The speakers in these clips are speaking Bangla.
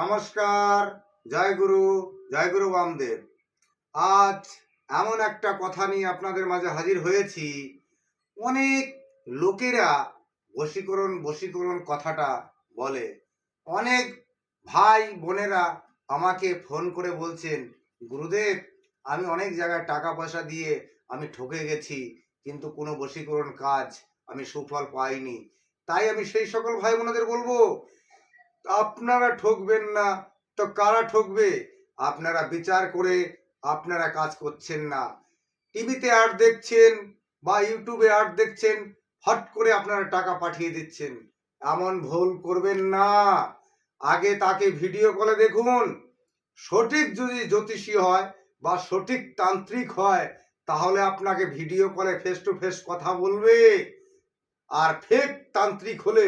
নমস্কার, জয় গুরু জয় গুরু বামদেব। আজ এমন একটা কথা নিয়ে আপনাদের মাঝে হাজির হয়েছি। অনেক লোকেরা বশীকরণ বশীকরণ কথাটা বলে। অনেক ভাই বোনেরা আমাকে ফোন করে বলছেন, গুরুদেব, আমি অনেক জায়গায় টাকা পয়সা দিয়ে আমি ঠকে গেছি, কিন্তু কোনো বশীকরণ কাজ আমি সুফল পাইনি। তাই আমি সেই সকল ভাই বোনেদের বলব আপনারা ঠকবেন না, তো কারা ঠকবে? আপনারা বিচার করে আপনারা কাজ করছেন না। টিভিতে অ্যাড দেখছেন বা ইউটিউবে অ্যাড দেখছেন, হট করে আপনারা টাকা পাঠিয়ে দিচ্ছেন। এমন ভুল করবেন না। আগে তাকে ভিডিও কলে দেখুন। সঠিক যদি জ্যোতিষী হয় বা সঠিক তান্ত্রিক হয়, তাহলে আপনাকে ভিডিও কলে ফেস টু ফেস কথা বলবে। আর ফেক তান্ত্রিক হলে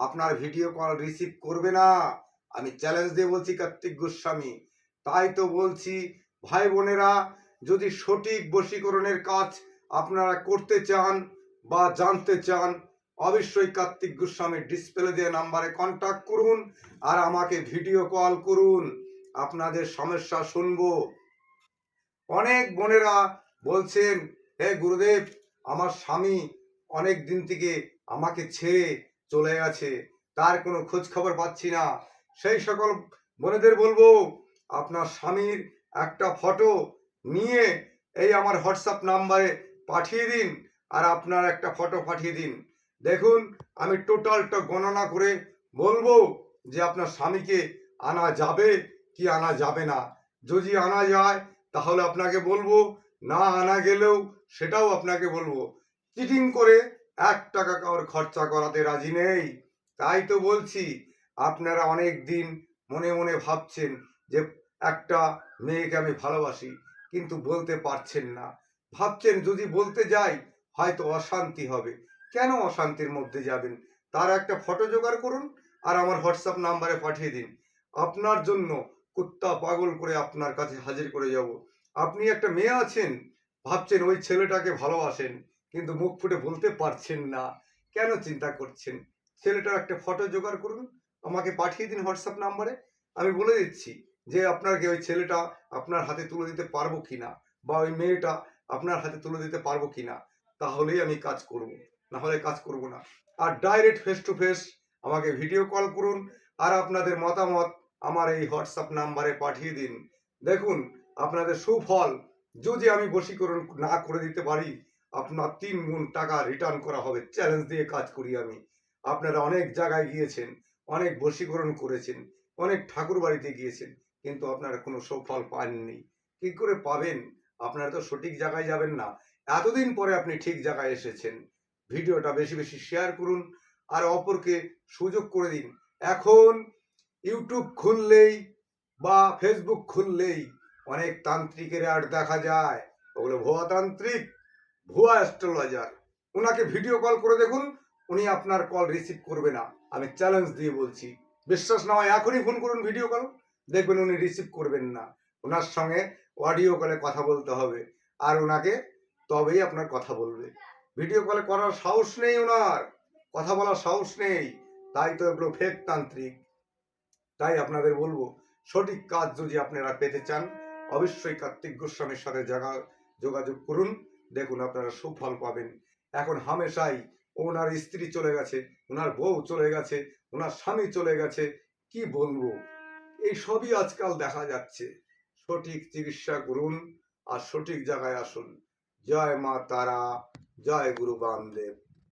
আপনার ভিডিও কল রিসিভ করবে না। আমি চ্যালেঞ্জ দিয়ে বলছি, কার্তিক গোস্বামী। তাই তো বলছি, ভাই বোনেরা, যদি সঠিক বশীকরণের কাজ আপনারা করতে চান বা জানতে চান, অবশ্যই কার্তিক গোস্বামীর ডিসপ্লে দিয়ে নাম্বারে কন্ট্যাক্ট করুন আর আমাকে ভিডিও কল করুন। আপনাদের সমস্যা শুনব। অনেক বোনেরা বলছেন, হে গুরুদেব, আমার স্বামী অনেক দিন থেকে আমাকে ছেড়ে চলে গেছে। তার কোনো খোঁজ খবর পাচ্ছি না। সেই সকল বোনেদের বলব, আপনার স্বামীর একটা ফটো নিয়ে এই আমার হোয়াটসঅ্যাপ নাম্বারে পাঠিয়ে দিন আর আপনার একটা ফটো পাঠিয়ে দিন। দেখুন, আমি টোটালটা গণনা করে বলব যে আপনার স্বামীকে আনা যাবে কি আনা যাবে না। যদি আনা যায়, তাহলে আপনাকে বলব, না আনা গেলেও সেটাও আপনাকে বলব। চিটিং করে এক টাকা কারোর খরচা করাতে রাজি নেই। তাই তো বলছি, আপনারা অনেক দিন মনে মনে ভাবছেন যে একটা মেয়েকে আমি ভালোবাসি, কিন্তু বলতে পারছেন না। ভাবছেন যদি বলতে যাই, হয়তো অশান্তি হবে। কেন অশান্তির মধ্যে যাবেন? তার একটা ফটো জোগাড় করুন আর আমার হোয়াটসঅ্যাপ নাম্বারে পাঠিয়ে দিন। আপনার জন্য কুত্তা পাগল করে আপনার কাছে হাজির করে যাব। আপনি একটা মেয়ে আছেন, ভাবছেন ওই ছেলেটাকে ভালোবাসেন। কিন্তু মুখ ফুটে বলতে পারছেন না। কেন চিন্তা করছেন? ছেলেটার একটা ফটো জোগাড় করুন, আমাকে পাঠিয়ে দিন হোয়াটসঅ্যাপ নাম্বারে। আমি বলে দিচ্ছি যে, আপনাকে ওই ছেলেটা আপনার হাতে তুলে দিতে পারব কিনা? বা ওই মেয়েটা আপনার হাতে তুলে দিতে পারব কিনা? তাহলেই আমি কাজ করব, না হলে কাজ করব না। আর ডাইরেক্ট ফেস টু ফেস আমাকে ভিডিও কল করুন আর আপনাদের মতামত আমার এই হোয়াটসঅ্যাপ নাম্বারে পাঠিয়ে দিন। দেখুন, আপনাদের সুফল যদি আমি বশীকরণ না করে দিতে পারি আপনার তিন গুণ টাকা রিটার্ন করা হবে। চ্যালেঞ্জ দিয়ে কাজ করি আমি। আপনারা অনেক জায়গায় গিয়েছেন, অনেক বশীকরণ করেছেন, অনেক ঠাকুর বাড়িতে গিয়েছেন, কিন্তু আপনারা কোনো সুফল পাননি। কি করে পাবেন? আপনারা তো সঠিক জায়গায় যাবেন না। এতদিন পরে আপনি ঠিক জায়গায় এসেছেন। ভিডিওটা বেশি বেশি শেয়ার করুন আর অপরকে সুযোগ করে দিন। এখন ইউটিউব খুললেই বা ফেসবুক খুললেই অনেক তান্ত্রিকের অ্যাড দেখা যায়। ওগুলো ভুয়া তান্ত্রিক। ভুয়া অ্যাস্ট্রোলজার ওনাকে ভিডিও কল করে দেখুন, উনি আপনার কল রিসিভ করবে না। আমি চ্যালেঞ্জ দিয়ে বলছি। বিশ্বাস না হয় এখনই ফোন করুন ভিডিও কল দেখবেন উনি রিসিভ করবেন না। ওনার সঙ্গে অডিও কলে কথা বলতে হবে। আর ওনাকে তবেই আপনার কথা বলবে। ভিডিও কলে করার সাহস নেই ওনার কথা বলার সাহস নেই। তাই তো এগুলো ফেক তান্ত্রিক। তাই আপনাদের বলব, সঠিক কাজ যদি আপনারা পেতে চান, অবশ্যই কার্তিক গোস্বামীর সাথে যোগাযোগ করুন। দেখুন আপনারা সুফল পাবেন। এখন হামেশাই ওনার স্ত্রী চলে গেছে, ওনার বউ চলে গেছে, ওনার স্বামী চলে গেছে, কি বলব? এই সবই আজকাল দেখা যাচ্ছে। সঠিক চিকিৎসা করুন আর সঠিক জায়গায় আসুন। জয় মা তারা, জয় গুরু বামদেব।